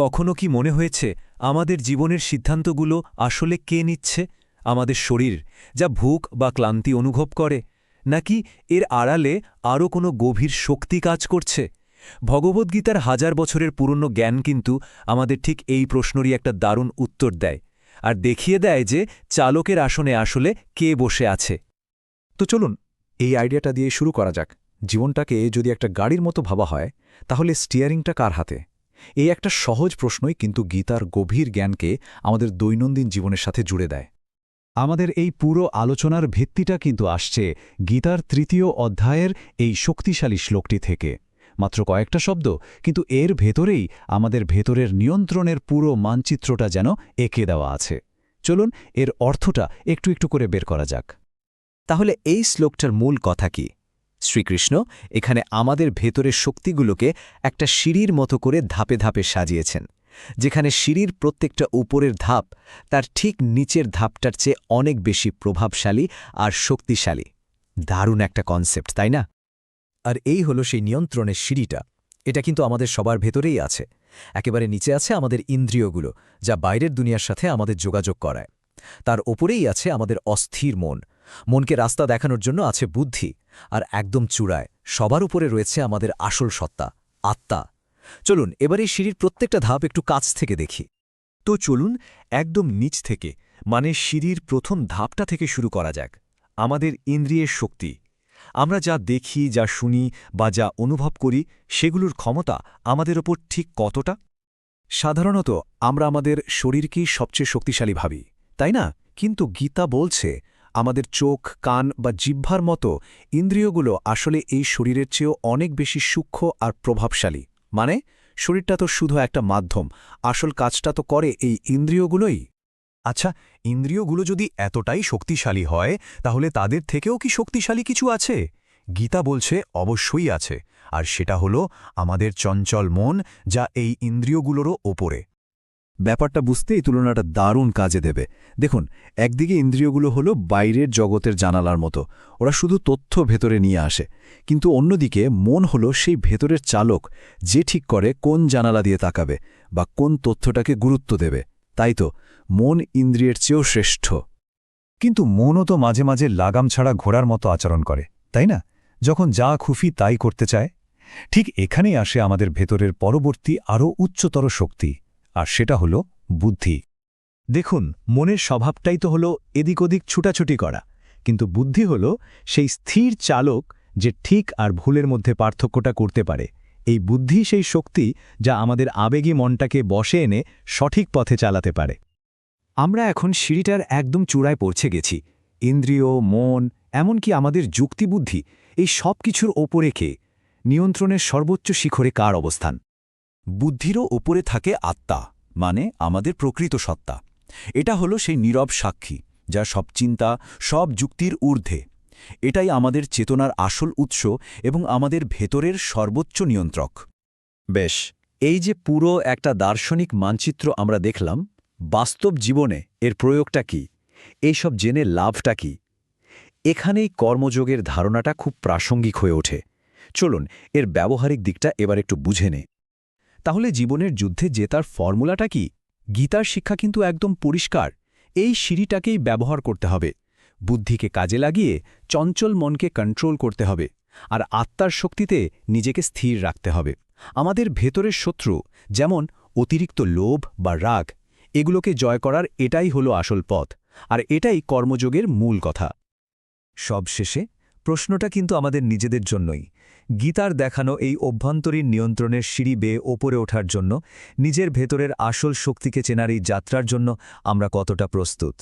কখনো কি মনে হয়েছে আমাদের জীবনের সিদ্ধান্তগুলো আসলে কে নিচ্ছে? আমাদের শরীর, যা ভুক বা ক্লান্তি অনুভব করে, নাকি এর আড়ালে আরও কোনো গভীর শক্তি কাজ করছে? ভগবদ্গীতার হাজার বছরের পুরনো জ্ঞান কিন্তু আমাদের ঠিক এই প্রশ্নরই একটা দারুণ উত্তর দেয়, আর দেখিয়ে দেয় যে চালকের আসনে আসলে কে বসে আছে। তো চলুন, এই আইডিয়াটা দিয়ে শুরু করা যাক। জীবনটাকে যদি একটা গাড়ির মতো ভাবা হয়, তাহলে স্টিয়ারিংটা কার হাতে? এই একটা সহজ প্রশ্নই কিন্তু গীতার গভীর জ্ঞানকে আমাদের দৈনন্দিন জীবনের সাথে জুড়ে দেয়। আমাদের এই পুরো আলোচনার ভিত্তিটা কিন্তু আসছে গীতার তৃতীয় অধ্যায়ের এই শক্তিশালী শ্লোকটি থেকে। মাত্র কয়েকটা শব্দ, কিন্তু এর ভেতরেই আমাদের ভেতরের নিয়ন্ত্রণের পুরো মানচিত্রটা যেন এঁকে দেওয়া আছে। চলুন এর অর্থটা একটু একটু করে বের করা যাক। তাহলে এই শ্লোকটার মূল কথা কি? শ্রীকৃষ্ণ এখানে আমাদের ভেতরের শক্তিগুলোকে একটা সিঁড়ির মতো করে ধাপে ধাপে সাজিয়েছেন, যেখানে সিঁড়ির প্রত্যেকটা উপরের ধাপ তার ঠিক নিচের ধাপটার চেয়ে অনেক বেশি প্রভাবশালী আর শক্তিশালী। দারুণ একটা কনসেপ্ট, তাই না? আর এই হলো সেই নিয়ন্ত্রণের সিঁড়িটা। এটা কিন্তু আমাদের সবার ভেতরেই আছে। একেবারে নিচে আছে আমাদের ইন্দ্রিয়গুলো, যা বাইরের দুনিয়ার সাথে আমাদের যোগাযোগ করায়। তার ওপরেই আছে আমাদের অস্থির মন মনকে রাস্তা দেখানোর জন্য আছে বুদ্ধি আর একদম চূড়ায়। সবার উপরে রয়েছে আমাদের আসল সত্তা, আত্মা। চলুন, এবার এই সিঁড়ির প্রত্যেকটা ধাপ একটু কাছ থেকে দেখি। তো চলুন, একদম নিচ থেকে মানে সিঁড়ির প্রথম ধাপটা থেকে শুরু করা যাক। আমাদের ইন্দ্রিয়ের শক্তি। আমরা যা দেখি, যা শুনি বা যা অনুভব করি, সেগুলোর ক্ষমতা আমাদের ওপর ঠিক কতটা? সাধারণত আমরা আমাদের শরীরকেই সবচেয়ে শক্তিশালী ভাবি, তাই না? কিন্তু গীতা বলছে আমাদের চোখ, কান বা জিহ্বার মতো ইন্দ্রিয়গুলো আসলে এই শরীরের চেয়েও অনেক বেশি সূক্ষ্ম আর প্রভাবশালী। মানে শরীরটা তো শুধু একটা মাধ্যম, আসল কাজটা তো করে এই ইন্দ্রিয়গুলোই। আচ্ছা ইন্দ্রিয়গুলো যদি এতটাই শক্তিশালী হয়, তাহলে তাদের থেকেও কি শক্তিশালী কিছু আছে? গীতা বলছে, অবশ্যই আছে। আর সেটা হলো, আমাদের চঞ্চল মন যা এই ইন্দ্রিয়গুলোরও ওপরে। ব্যাপারটা বুঝতে এই তুলনাটা দারুণ কাজে দেবে। দেখুন, একদিকে ইন্দ্রিয়গুলো হলো বাইরের জগতের জানালার মতো, ওরা শুধু তথ্য ভেতরে নিয়ে আসে। কিন্তু অন্যদিকে মন হলো সেই ভেতরের চালক, যে ঠিক করে কোন জানালা দিয়ে তাকাবে বা কোন তথ্যটাকে গুরুত্ব দেবে। তাই তো, মন ইন্দ্রিয়ের চেয়েও শ্রেষ্ঠ। কিন্তু মনও তো মাঝে মাঝে লাগাম ছাড়া ঘোড়ার মতো আচরণ করে, তাই না? যখন যা খুফি তাই করতে চায়। ঠিক এখানেই আসে আমাদের ভেতরের পরবর্তী আরও উচ্চতর শক্তি। আর সেটা হল বুদ্ধি। দেখুন, মনের স্বভাবটাই তো হল এদিক ওদিক ছুটাছুটি করা, কিন্তু বুদ্ধি হল সেই স্থির চালক যে ঠিক আর ভুলের মধ্যে পার্থক্যটা করতে পারে। এই বুদ্ধি সেই শক্তি যা আমাদের আবেগী মনটাকে বসে এনে সঠিক পথে চালাতে পারে। আমরা এখন সিঁড়িটার একদম চূড়ায় পৌঁছে গেছি। ইন্দ্রিয়, মন, এমনকি আমাদের যুক্তিবুদ্ধি, এই সব কিছুর ওপরে কে? নিয়ন্ত্রণের সর্বোচ্চ শিখরে কার অবস্থান? বুদ্ধিরও ওপরে থাকে আত্মা মানে আমাদের প্রকৃত সত্তা। এটা হলো সেই নীরব সাক্ষী যা সব চিন্তা, সব যুক্তির ঊর্ধ্বে। এটাই আমাদের চেতনার আসল উৎস এবং আমাদের ভেতরের সর্বোচ্চ নিয়ন্ত্রক। বেশ, এই যে পুরো একটা দার্শনিক মানচিত্র আমরা দেখলাম, বাস্তব জীবনে এর প্রয়োগটা কি? এইসব জেনে লাভটা কি? এখানেই কর্মযোগের ধারণাটা খুব প্রাসঙ্গিক হয়ে ওঠে। চলুন, এর ব্যবহারিক দিকটা এবার একটু বুঝে নে তাহলে জীবনের যুদ্ধে জেতার ফর্মুলাটা কি? গীতার শিক্ষা কিন্তু একদম পরিষ্কার। এই সিঁড়িটাকেই ব্যবহার করতে হবে। বুদ্ধিকে কাজে লাগিয়ে চঞ্চল মনকে কন্ট্রোল করতে হবে। আর আত্মার শক্তিতে নিজেকে স্থির রাখতে হবে। আমাদের ভেতরের শত্রু, যেমন অতিরিক্ত লোভ বা রাগ, এগুলোকে জয় করার এটাই হলো আসল পথ। আর এটাই কর্মযোগের মূল কথা। সবশেষে প্রশ্নটা কিন্তু আমাদের নিজেদের জন্যই। গীতার দেখানো এই অভ্যন্তরীণ নিয়ন্ত্রণের সিঁড়ি বেয়ে ওপরে ওঠার জন্য, নিজের ভেতরের আসল শক্তিকে চেনার এই যাত্রার জন্য আমরা কতটা প্রস্তুত।